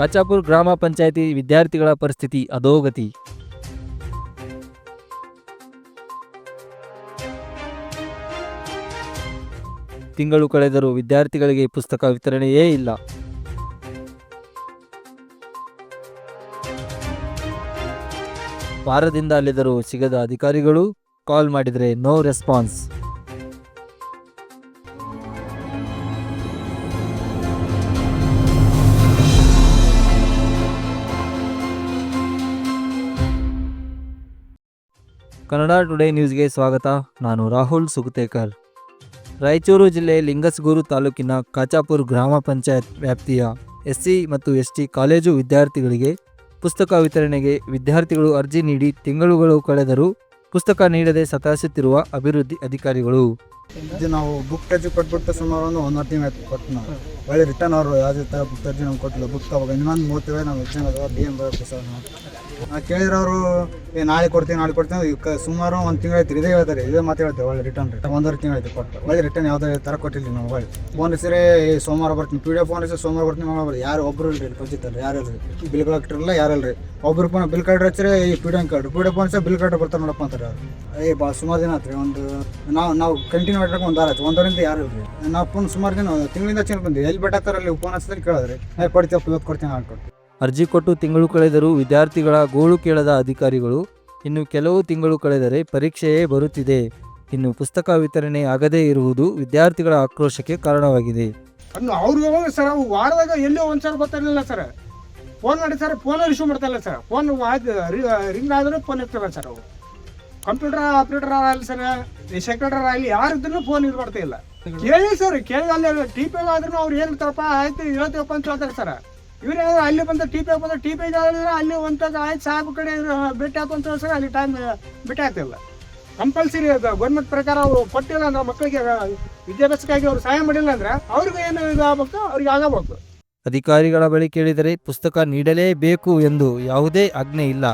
ಕಾಚಾಪುರ್ ಗ್ರಾಮ ಪಂಚಾಯಿತಿ ವಿದ್ಯಾರ್ಥಿಗಳ ಪರಿಸ್ಥಿತಿ ಅಧೋಗತಿ. ತಿಂಗಳು ಕಳೆದರೂ ವಿದ್ಯಾರ್ಥಿಗಳಿಗೆ ಪುಸ್ತಕ ವಿತರಣೆಯೇ ಇಲ್ಲ. ವಾರದಿಂದ ಅಲ್ಲಿದ್ದರೂ ಸಿಗದ ಅಧಿಕಾರಿಗಳು ಕಾಲ್ ಮಾಡಿದರೆ ನೋ ರೆಸ್ಪಾನ್ಸ್. ಕನ್ನಡ ಟುಡೇ ನ್ಯೂಸ್ಗೆ ಸ್ವಾಗತ. ನಾನು ರಾಹುಲ್ ಸುಗತೇಕರ್. ರಾಯಚೂರು ಜಿಲ್ಲೆ ಲಿಂಗಸ್ಗೂರು ತಾಲೂಕಿನ ಕಾಚಾಪುರ್ ಗ್ರಾಮ ಪಂಚಾಯತ್ ವ್ಯಾಪ್ತಿಯ ಎಸ್ಸಿ ಮತ್ತು ಎಸ್ಟಿ ಕಾಲೇಜು ವಿದ್ಯಾರ್ಥಿಗಳಿಗೆ ಪುಸ್ತಕ ವಿತರಣೆಗೆ ವಿದ್ಯಾರ್ಥಿಗಳು ಅರ್ಜಿ ನೀಡಿ ತಿಂಗಳುಗಳು ಕಳೆದರೂ ಪುಸ್ತಕ ನೀಡದೆ ಸತಾಯಿಸುತ್ತಿರುವ ಅಭಿವೃದ್ಧಿ ಅಧಿಕಾರಿಗಳು. ಇದು ನಾವು ಬುಕ್ ಟಚ್ ಕೊಟ್ಬಿಟ್ಟು ಸುಮಾರು ಒಂದು ಒಂದು ತಿಂಗಳು ಆಯ್ತು ಕೊಟ್ಟು ನಾವು ಒಳ್ಳೆ ರಿಟರ್ನ್ ಅವರು ಯಾವುದೇ ಥರ ಬುಕ್ ಟಚ್ ನಮ್ಗೆ ಕೊಟ್ಟಿಲ್ಲ ಬುಕ್ ತಗೋ ಇನ್ನೊಂದು ಮೂರ್ತಿವೆ ನಾವು ಎಕ್ಸಾಮ್ ಅದಾವ ಬಿ ಎಂ ಬರೋಕ್ಕೆ ಸರ್ ನಾವು ಕೇಳಿದ್ರೆ ಅವರು ಏ ನಾಳೆ ಕೊಡ್ತೀನಿ ನಾಳೆ ಕೊಡ್ತೀನಿ ಈಗ ಸುಮಾರು ಒಂದು ತಿಂಗಳು ಆಯ್ತು. ಇದೇ ಹೇಳ್ತಾರೆ, ಇದೇ ಮಾತು ಹೇಳ್ತಾರೆ. ಒಳ್ಳೆ ರಿಟರ್ನ್ ರಿಟರ್ನ್ ಒಂದೂವರೆ ತಿಂಗಳು ಆಯ್ತು ಕೊಟ್ಟು. ಒಳ್ಳೆ ರಿಟರ್ನ್ ಯಾವುದೇ ಥರ ಕೊಟ್ಟಿಲ್ಲ ನಾವು ಒಳ್ಳೆ. ಫೋನ್ ಹೆಸರೇ ಸೋಮವಾರ ಬರ್ತೀನಿ. ಪಿ ಡಿ ಎಫ್ ಫೋನ್ ಹೆಸರು ಸೋಮವಾರ ಬರ್ತೀನಿ. ಮಂಗಳವಾರ. ಯಾರು ಒಬ್ಬರು ಇಲ್ಲ ಪಂಚಾಯತ್ ಯಾರು ರೀ ಬಿಲ್ ಕಲೆಕ್ಟರ್ಲ್ಲ ಯಾರು ಯಾರಲ್ಲ ಒಬ್ಬರು ಬಿಲ್ ಕಾರ್ಡ್ ಹಚ್ಚರೆ ಈ P D M card P D F bill card ಬರ್ತಾರೆ ನೋಡಪ್ಪ ಅಂತಾರೆ. ಅವ್ರು ಏ ಬಾ ಸುಮಾರು ದಿನ ಆತ್ರಿ. ಒಂದು ನಾವು ನಾವು ಕಂಟಿನ್ಯೂ ಮಾಡ್ಬೇಕು ಒಂದು ಆರಾಯ್ತು ಒಂದರಿಂದ ಯಾರು ಇಲ್ರಿ? ನಾವು ಫೋನ್ ಸುಮಾರು ದಿನ ತಿಂಗಳಿಂದ ಚೇಂಜ್ ಬಂದ್ವಿ. ಎಲ್ಲಿ ಬೆಟ್ಟಾಕ್ತಾರೆ ಅಲ್ಲಿ ಫೋನ್ ಕೇಳಿದ್ರೆ ಕೇಳಿದ್ರಿ. ಏ ಕೊಡ್ತೀವಪ್ಪ ಇವತ್ತು ಕೊಡ್ತೀನಿ ನಾನು ಕೊಡ್ತೀನಿ. ಅರ್ಜಿ ಕೊಟ್ಟು ತಿಂಗಳು ಕಳೆದರೂ ವಿದ್ಯಾರ್ಥಿಗಳ ಗೋಳು ಕೇಳದ ಅಧಿಕಾರಿಗಳು ಇನ್ನು ಕೆಲವು ತಿಂಗಳು ಕಳೆದರೆ ಪರೀಕ್ಷೆಯೇ ಬರುತ್ತಿದೆ. ಇನ್ನು ಪುಸ್ತಕ ವಿತರಣೆ ಆಗದೇ ಇರುವುದು ವಿದ್ಯಾರ್ಥಿಗಳ ಆಕ್ರೋಶಕ್ಕೆ ಕಾರಣವಾಗಿದೆ. ಅನ್ನು ಅವ್ರು ಯಾವಾಗ ಸರ್ ಅವು ವಾರದಾಗ ಎಲ್ಲೋ ಒಂದು ಗೊತ್ತಿರಲಿಲ್ಲ ಸರ್. ಫೋನ್ ಮಾಡಿ ಸರ್ ಫೋನ್ ಇಶ್ಯೂ ಮಾಡ್ತಾ ಇಲ್ಲ ಸರ್. ಫೋನ್ ರಿಂಗ್ ಆದರೂ ಫೋನ್ ಇರ್ತಿಲ್ಲ ಸರ್ ಅವು ಕಂಪ್ಯೂಟರ್ ಆಪರೇಟರ್ ಆಗಲಿ ಸರ್ ಸೆಕ್ರೆಟರ್ ಆಗಲಿ ಯಾರಿದ್ರು ಫೋನ್ ಇದು ಮಾಡ್ತಾ ಇಲ್ಲ. ಕೇಳಿ ಸರ್, ಕೇಳಿ ಅಲ್ಲಿ ಟಿ ಪಿ ಆದ್ರೂ ಅವ್ರು ಏನು ಇರ್ತಾರಪ್ಪ ಆಯ್ತು, ಹೇಳ್ತೀವಪ್ಪ ಅಂತ ಹೇಳ್ತಾರೆ ಸರ್. ಇವ್ರು ಅಲ್ಲಿ ಬಂದ ಟಿ ಪಿ ಬಂದ ಟಿ ಪಿ ಅಲ್ಲಿ ಒಂದು ಆಯ್ತು, ಸಾಕು ಕಡೆ ಭೇಟಿ ಅಂತ ಸರ್ ಅಲ್ಲಿ ಟೈಮ್ ಭೇಟಿ ಆಗ್ತಿಲ್ಲ ಕಂಪಲ್ಸರಿ ಗೌರ್ಮೆಂಟ್ ಪ್ರಕಾರ ಅವರು ಕೊಟ್ಟಿಲ್ಲ ಅಂದ್ರೆ ಮಕ್ಕಳಿಗೆ, ವಿದ್ಯಾಭ್ಯಾಸಕ್ಕಾಗಿ ಅವ್ರು ಸಹಾಯ ಮಾಡಿಲ್ಲ ಅಂದ್ರೆ ಅವ್ರಿಗೆ ಏನು ಇದಾಗಬೇಕು ಅವ್ರಿಗೆ ಆಗಬೇಕು. ಅಧಿಕಾರಿಗಳ ಬಳಿ ಕೇಳಿದರೆ ಪುಸ್ತಕ ನೀಡಲೇಬೇಕು ಎಂದು ಯಾವುದೇ ಆಜ್ಞೆ ಇಲ್ಲ.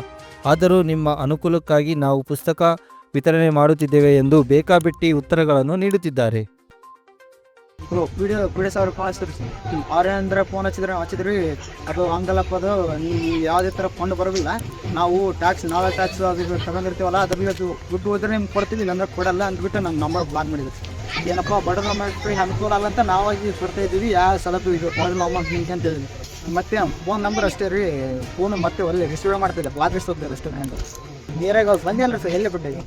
ಆದರೂ ನಿಮ್ಮ ಅನುಕೂಲಕ್ಕಾಗಿ ನಾವು ಪುಸ್ತಕ ವಿತರಣೆ ಮಾಡುತ್ತಿದ್ದೇವೆ ಎಂದು ಬೇಕಾಬಿಟ್ಟಿ ಉತ್ತರಗಳನ್ನು ನೀಡುತ್ತಿದ್ದಾರೆ. ಬ್ರೋ ಫೋನ್ ಹಚ್ಚಿದ್ರಿ ಅವ್ರೆ ಅಂದ್ರೆ ಫೋನ್ ಹಚ್ಚಿದ್ರೆ ಹಚ್ಚಿದ್ರಿ ಅದು ಹಂಗಲ್ಲಪ್ಪ ಅದು ನೀವು ಯಾವುದೇ ಥರ ಫಂಡ್ ಬರೋದಿಲ್ಲ. ನಾವು ಟ್ಯಾಕ್ಸ್ ನಾಳೆ ಟ್ಯಾಕ್ಸ್ ಅದು ತಗೊಂಡಿರ್ತೀವಲ್ಲ ಅದ್ರ ಇವತ್ತು ದುಡ್ಡು ಹೋದ್ರೆ ನಿಮ್ಗೆ ಕೊಡ್ತೀವಿ, ಇಲ್ಲಾಂದ್ರೆ ಕೊಡಲ್ಲ ಅಂದ್ಬಿಟ್ಟು ನಮ್ಮ ನಂಬರ್ ಬ್ಲಾಕ್ ಮಾಡಿದ್ರು. ಏನಪ್ಪ, ಬಡವ್ರ ಮಕ್ಕಳಿಗೆ ಅನುಕೂಲ ಅಲ್ಲ ಅಂತ ನಾವಾಗಿ ಕೊಡ್ತಾ ಇದ್ದೀವಿ, ಯಾವ ಸಲಭ್ಯ ಇದು ಅಮೌಂಟ್ ಹಿಂಗೆ ಅಂತ ಹೇಳಿದ್ವಿ ಮತ್ತೆ ಫೋನ್ ನಂಬರ್ ಅಷ್ಟೇ ರೀ. ಫೋನ್ ಮತ್ತೆ ಒಳ್ಳೆ ರಿಸೀವ್ ಮಾಡ್ತಿದ್ದೆ ಬ್ಲಾಕ್ ಅಷ್ಟೇ ಅಷ್ಟೇ ನೀರಾಗ ಬಂದಿಲ್ಲ ಸರ್ ಎಲ್ಲಿ ಬಿಟ್ಟಿದೆ